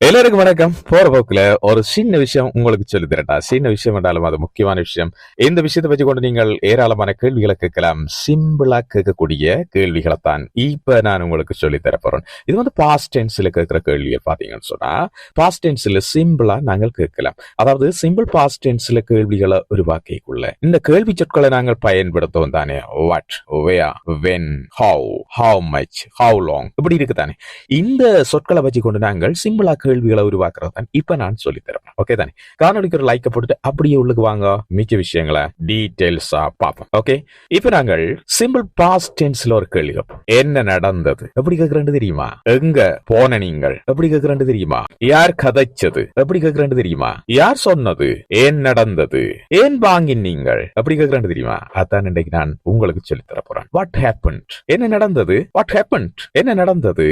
எல்லாருக்கும் வணக்கம். போற போக்குல ஒரு சின்ன விஷயம் உங்களுக்கு சொல்லி தரட்டா சின்ன விஷயம் என்றாலும் அது முக்கியமான விஷயம். இந்த விஷயத்தை வச்சு கொண்டு நீங்கள் ஏராளமான கேள்விகளை கேட்கலாம். சிம்பிளா கேட்கக்கூடிய கேள்விகளை தான் இப்ப நான் உங்களுக்கு சொல்லி தர போறேன். இது வந்து பாஸ்ட் டென்ஸ்ல கேட்கிற கேள்வியை பாத்தீங்கன்னு சொன்னா பாஸ்ட் டென்ஸ்ல சிம்பிளா நாங்கள் கேட்கலாம். அதாவது சிம்பிள் பாஸ்ட் டென்ஸ்ல கேள்விகளை உருவாக்கிக்குள்ள. இந்த கேள்வி சொற்களை நாங்கள் பயன்படுத்துவோம் தானே. What where when how how much how long இப்படி இருக்குதானே. இந்த சொற்களை வச்சு கொண்டு நாங்கள் சிம்பிளா கேள்விகளை உருவாக்குறது தான் இப்ப நான் சொல்லி தரேன். ஓகே தானே? காணொலிக்கு ஒரு லைக்கை போட்டுட்டு அப்படியே உள்ளுக்கு வாங்க. மிக்க விஷயங்களை டீடைல்ஸா பார்ப்போம். ஓகே இப்ப நாங்கள் சிம்பிள் பாஸ்ட் டென்ஸ்ல ஒரு கேள்வி கேட்போம். என்ன நடந்தது? எப்படி கேக்குறேன்னு தெரியுமா? எங்க போன நீங்கள்? எப்படி கேக்குறேன்னு தெரியுமா? யார் கதைச்சது? எப்படி கேக்குறேன்னு தெரியுமா? யார் சொன்னது? ஏன் நடந்தது? ஏன் வாங்கினீங்கள் எப்படி கேக்குறேன்னு தெரியுமா? அதான் இன்றைக்கு நான் உங்களுக்கு சொல்லி தர போறேன். வாட் ஹேப்பன்ட் என்ன நடந்தது? வாட் ஹேப்பன்ட் என்ன நடந்தது?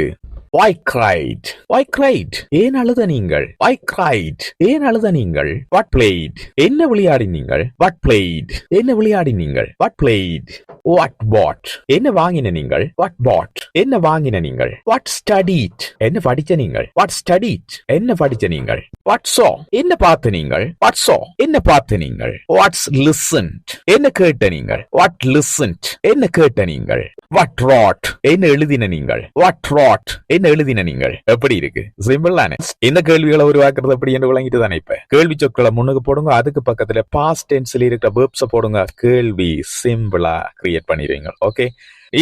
வாய் கிரைட் வாய் கிரைட் ஏன் அழுத நீங்கள் வாய் கிரைட் ஏன் அழுத நீங்கள் வாட் பிளேட் என்ன விளையாடி நீங்கள் வாட் பிளேட் என்ன விளையாடி நீங்கள் வாட் பிளேட் வாட் பாட் என்ன வாங்கின நீங்கள் வாட் பாட் என்ன வாங்கின நீங்கள்? What studied? என்ன படிச்ச நீங்கள்? What studied? என்ன படிச்ச நீங்கள்? வாட் சோ என்ன பார்த்த நீங்கள்? வாட் சோ என்ன பார்த்த நீங்கள்? வாட்ஸ் லிசன்ட் என்ன கேட்ட நீங்கள்? வாட் லிசன்ட் என்ன கேட்ட நீங்கள்? வாட் ராட் என்ன எழுதின நீங்கள்? வாட் ராட் என்ன எழுதின நீங்கள் எப்படி இருக்கு சிம்பிள் தானே இந்த கேள்விகளை உருவாக்குறது எப்படி என்று விளங்கிட்டு தானே இப்ப கேள்வி சொற்களை முன்னுக்கு போடுங்க அதுக்கு பக்கத்துல பாஸ்ட் டென்ஸ்ல இருக்கிற வேர்ப்ஸ போடுங்க கேள்வி சிம்பிளா கிரியேட் பண்ணிடுவீங்க ஓகே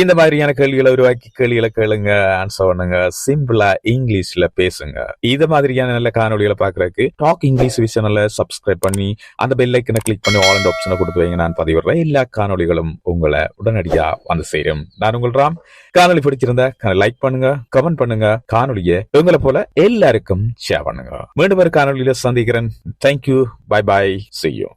இந்த மாதிரியான கேள்விகளை உருவாக்கி கேள்விகளை கேளுங்க ஆன்சர் பண்ணுங்க. சிம்பிளா இங்கிலீஷ்ல பேசுங்க. இது மாதிரியான நல்ல காணொலிகளை பாக்குறதுக்கு டாக் இங்கிலீஷ் விஷயம்ல சப்ஸ்கிரைப் பண்ணி அந்த பெல் ஐக்கனை கிளிக் பண்ணி ஆல் அண்ட் ஆப்ஷனை கொடுத்து வைங்க. நான் பதிவிடுறேன் எல்லா காணொலிகளும் உங்களை உடனடியா வந்து சேரும். நான் உங்கள் ராம். காணொலி பிடிச்சிருந்தா லைக் பண்ணுங்க கமெண்ட் பண்ணுங்க. காணொலியை உங்களை போல எல்லாருக்கும் ஷேர் பண்ணுங்க. மீண்டும் ஒரு காணொலியில சந்திக்கிறேன். தேங்க்யூ பை பை செய்யும்